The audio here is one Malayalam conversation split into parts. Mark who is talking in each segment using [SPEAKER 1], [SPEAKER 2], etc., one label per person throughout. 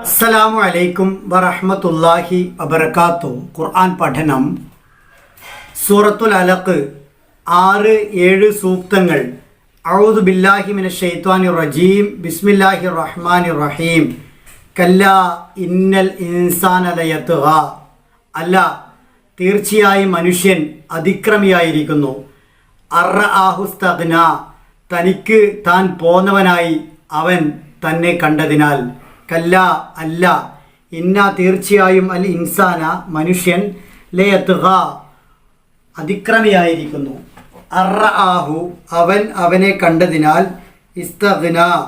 [SPEAKER 1] അസ്സലാമു അലൈക്കും വറഹ്മത്തുള്ളാഹി വബർക്കാത്തു ഖുർആൻ പഠനം. സൂറത്തുൽ അലക്ക് ആറ് ഏഴ് സൂക്തങ്ങൾ. ഔദു ബില്ലാഹി മിന ഷെയ്ത്വാനി റജീം. ബിസ്മില്ലാഹി റഹ്മാനി റഹീം. കല്ല ഇന്നൽ ഇൻസാൻ അലയത്ത് അല്ല തീർച്ചയായും മനുഷ്യൻ അതിക്രമിയായിരിക്കുന്നു. അറ ആഹുസ്തഗ്ന തനിക്ക് താൻ പോന്നവനായി അവൻ തന്നെ കണ്ടതിനാൽ. കല്ല അല്ല. ഇന്ന തീർച്ചയായും അൽ ഇൻസാന മനുഷ്യൻ ലേത്ത് അതിക്രമിയായിരിക്കുന്നു. അറ ആഹു അവൻ അവനെ കണ്ടതിനാൽ ഇസ്തഗ്ന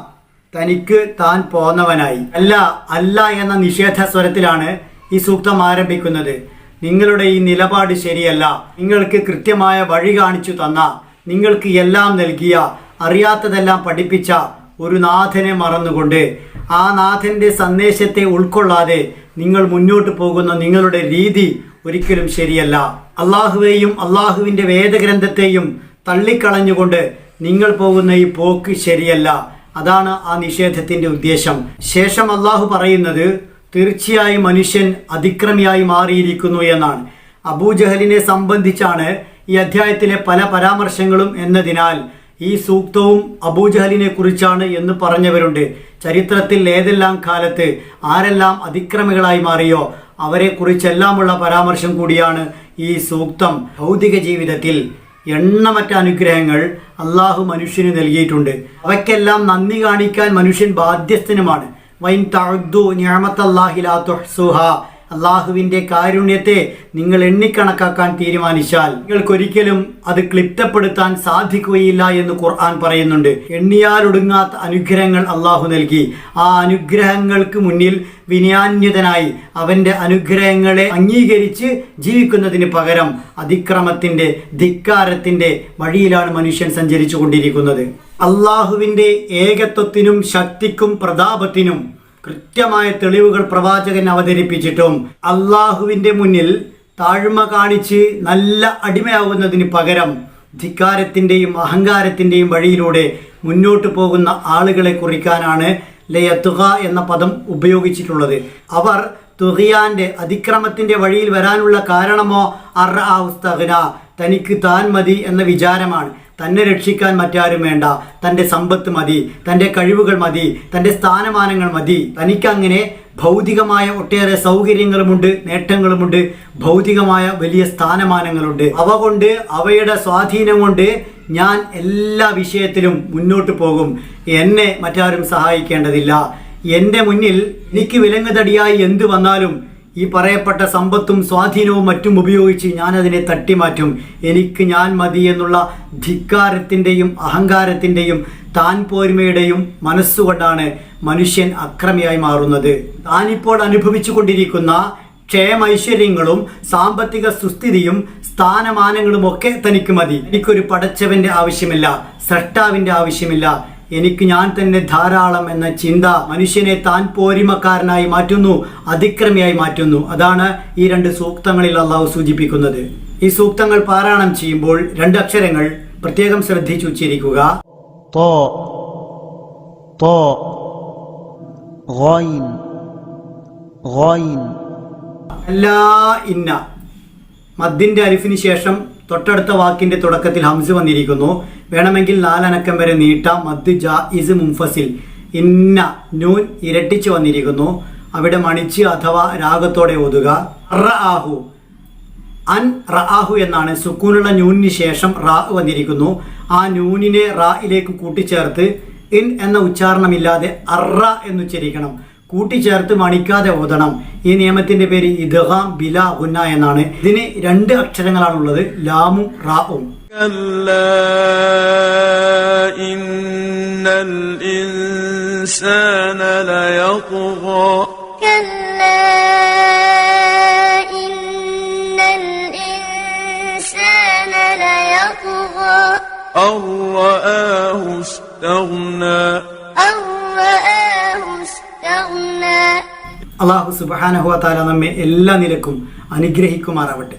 [SPEAKER 1] തനിക്ക് താൻ പോന്നവനായി. അല്ല അല്ല എന്ന നിഷേധ സ്വരത്തിലാണ് ഈ സൂക്തം ആരംഭിക്കുന്നത്. നിങ്ങളുടെ ഈ നിലപാട് ശരിയല്ല. നിങ്ങൾക്ക് കൃത്യമായ വഴി കാണിച്ചു തന്ന നിങ്ങൾക്ക് എല്ലാം നൽകിയ അറിയാത്തതെല്ലാം പഠിപ്പിച്ച ഒരു നാഥനെ മറന്നുകൊണ്ട് ആ നാഥന്റെ സന്ദേശത്തെ ഉൾക്കൊള്ളാതെ നിങ്ങൾ മുന്നോട്ട് പോകുന്ന നിങ്ങളുടെ രീതി ഒരിക്കലും ശരിയല്ല. അള്ളാഹുവേയും അള്ളാഹുവിന്റെ വേദഗ്രന്ഥത്തെയും തള്ളിക്കളഞ്ഞുകൊണ്ട് നിങ്ങൾ പോകുന്ന ഈ പോക്ക് ശരിയല്ല. അതാണ് ആ നിഷേധത്തിന്റെ ഉദ്ദേശം. ശേഷം അള്ളാഹു പറയുന്നത് തീർച്ചയായും മനുഷ്യൻ അതിക്രമിയായി മാറിയിരിക്കുന്നു എന്നാണ്. അബൂജഹലിനെ സംബന്ധിച്ചാണ് ഈ അധ്യായത്തിലെ പല പരാമർശങ്ങളും എന്നതിനാൽ ഈ സൂക്തവും അബൂജഹലിനെ കുറിച്ചാണ് എന്ന് പറഞ്ഞവരുണ്ട്. ചരിത്രത്തിൽ ഏതെല്ലാം കാലത്ത് ആരെല്ലാം അതിക്രമികളായി മാറിയോ അവരെ കുറിച്ചെല്ലാമുള്ള പരാമർശം കൂടിയാണ് ഈ സൂക്തം. ഭൗതിക ജീവിതത്തിൽ എണ്ണമറ്റ അനുഗ്രഹങ്ങൾ അള്ളാഹു മനുഷ്യന് നൽകിയിട്ടുണ്ട്. അവയ്ക്കെല്ലാം നന്ദി കാണിക്കാൻ മനുഷ്യൻ ബാധ്യസ്ഥനുമാണ്. വൈൻ തഅദ്ദു നിഅമത്തല്ലാഹി ലാ തുഹ്സുഹ. അള്ളാഹുവിന്റെ കാരുണ്യത്തെ നിങ്ങൾ എണ്ണിക്കണക്കാക്കാൻ തീരുമാനിച്ചാൽ നിങ്ങൾക്കൊരിക്കലും അത് ക്ലിപ്തപ്പെടുത്താൻ സാധിക്കുകയില്ല എന്ന് ഖുർആൻ പറയുന്നുണ്ട്. എണ്ണിയാലൊടുങ്ങാത്ത അനുഗ്രഹങ്ങൾ അള്ളാഹു നൽകി. ആ അനുഗ്രഹങ്ങൾക്ക് മുന്നിൽ വിനയാന്യതനായി അവന്റെ അനുഗ്രഹങ്ങളെ അംഗീകരിച്ച് ജീവിക്കുന്നതിന് പകരം അതിക്രമത്തിന്റെ ധിക്കാരത്തിന്റെ വഴിയിലാണ് മനുഷ്യൻ സഞ്ചരിച്ചു കൊണ്ടിരിക്കുന്നത് അള്ളാഹുവിന്റെ ഏകത്വത്തിനും ശക്തിക്കും പ്രതാപത്തിനും കൃത്യമായ തെളിവുകൾ പ്രവാചകൻ അവതരിപ്പിച്ചിട്ടും അള്ളാഹുവിന്റെ മുന്നിൽ താഴ്മ കാണിച്ച് നല്ല അടിമയാവുന്നതിന് പകരം ധിക്കാരത്തിന്റെയും അഹങ്കാരത്തിന്റെയും വഴിയിലൂടെ മുന്നോട്ട് പോകുന്ന ആളുകളെ കുറിക്കാനാണ് ലയത്തുക എന്ന പദം ഉപയോഗിച്ചിട്ടുള്ളത്. അവർ തുഹിയാന്റെ അതിക്രമത്തിന്റെ വഴിയിൽ വരാനുള്ള കാരണമോ അർ ആവുസ്തഹന തനിക്ക് താൻ മതി എന്ന വിചാരമാണ്. തന്നെ രക്ഷിക്കാൻ മറ്റാരും വേണ്ട. തന്റെ സമ്പത്ത് മതി തന്റെ കഴിവുകൾ മതി തന്റെ സ്ഥാനമാനങ്ങൾ മതി. തനിക്കങ്ങനെ ഭൗതികമായ ഒട്ടേറെ സൗകര്യങ്ങളുമുണ്ട് നേട്ടങ്ങളുമുണ്ട് ഭൗതികമായ വലിയ സ്ഥാനമാനങ്ങളുണ്ട്. അവ കൊണ്ട് അവയുടെ സ്വാധീനം കൊണ്ട് ഞാൻ എല്ലാ വിഷയത്തിലും മുന്നോട്ട് പോകും. എന്നെ മറ്റാരും സഹായിക്കേണ്ടതില്ല. എന്റെ മുന്നിൽ എനിക്ക് വിലങ്ങുതടിയായി എന്ത് വന്നാലും ഈ പറയപ്പെട്ട സമ്പത്തും സ്വാധീനവും മറ്റും ഉപയോഗിച്ച് ഞാൻ അതിനെ തട്ടിമാറ്റും. എനിക്ക് ഞാൻ മതി എന്നുള്ള ധിക്കാരത്തിന്റെയും അഹങ്കാരത്തിന്റെയും താൻ പോരുമയുടെയും മനസ്സുകൊണ്ടാണ് മനുഷ്യൻ അക്രമിയായി മാറുന്നത്. താനിപ്പോൾ അനുഭവിച്ചു കൊണ്ടിരിക്കുന്ന ക്ഷേമൈശ്വര്യങ്ങളും സാമ്പത്തിക സുസ്ഥിതിയും സ്ഥാനമാനങ്ങളും ഒക്കെ തനിക്ക് മതി. എനിക്കൊരു പടച്ചവന്റെ ആവശ്യമില്ല സൃഷ്ടാവിന്റെ ആവശ്യമില്ല. എനിക്ക് ഞാൻ തന്നെ ധാരാളം എന്ന ചിന്ത മനുഷ്യനെ താൻ പോരിമക്കാരനായി മാറ്റുന്നു അതിക്രമിയായി മാറ്റുന്നു. അതാണ് ഈ രണ്ട് സൂക്തങ്ങളിൽ അള്ളാഹു സൂചിപ്പിക്കുന്നത്. ഈ സൂക്തങ്ങൾ പാരായണം ചെയ്യുമ്പോൾ രണ്ട് അക്ഷരങ്ങൾ പ്രത്യേകം ശ്രദ്ധിച്ചു ഉച്ചരിക്കുക എല്ലാ ഇന്ന. മദ്ദിന്റെ അരിഫിന് ശേഷം തൊട്ടടുത്ത വാക്കിന്റെ തുടക്കത്തിൽ ഹംസ് വന്നിരിക്കുന്നു. വേണമെങ്കിൽ നാലനക്കം വരെ നീട്ടാം. മദ് ജായിസ് മുംഫസിൽ ഇന്ന നൂൻ ഇരട്ടിച്ചു വന്നിരിക്കുന്നു. അവിടെ മണിച്ച് അഥവാ രാഗത്തോടെ ഓതുക. റആഹു അൻ റആഹു എന്നാണ് സുക്കൂനുള്ള നൂനിന് ശേഷം റാ വന്നിരിക്കുന്നു. ആ നൂനിനെ റായിലേക്ക് കൂട്ടിച്ചേർത്ത് ഇൻ എന്ന ഉച്ചാരണമില്ലാതെ അറ എന്ന് ഉച്ചരിക്കണം കൂട്ടിച്ചേർത്ത് മണിക്കാതെ ഓതണം ഈ നിയമത്തിന്റെ പേര് ഇദ്ഹാം ബില ഗുന്ന എന്നാണ് ഇതിന് രണ്ട് അക്ഷരങ്ങളാണുള്ളത് ലാമും റാവും
[SPEAKER 2] كلا إن الإنسان ليطغى
[SPEAKER 3] كلا إن الإنسان ليطغى
[SPEAKER 2] أن رآه استغنى
[SPEAKER 3] أن رآه استغنى
[SPEAKER 1] അള്ളാഹു സുബാനഹുവ താല നമ്മെ എല്ലാ നിലക്കും അനുഗ്രഹിക്കുമാറാവട്ടെ.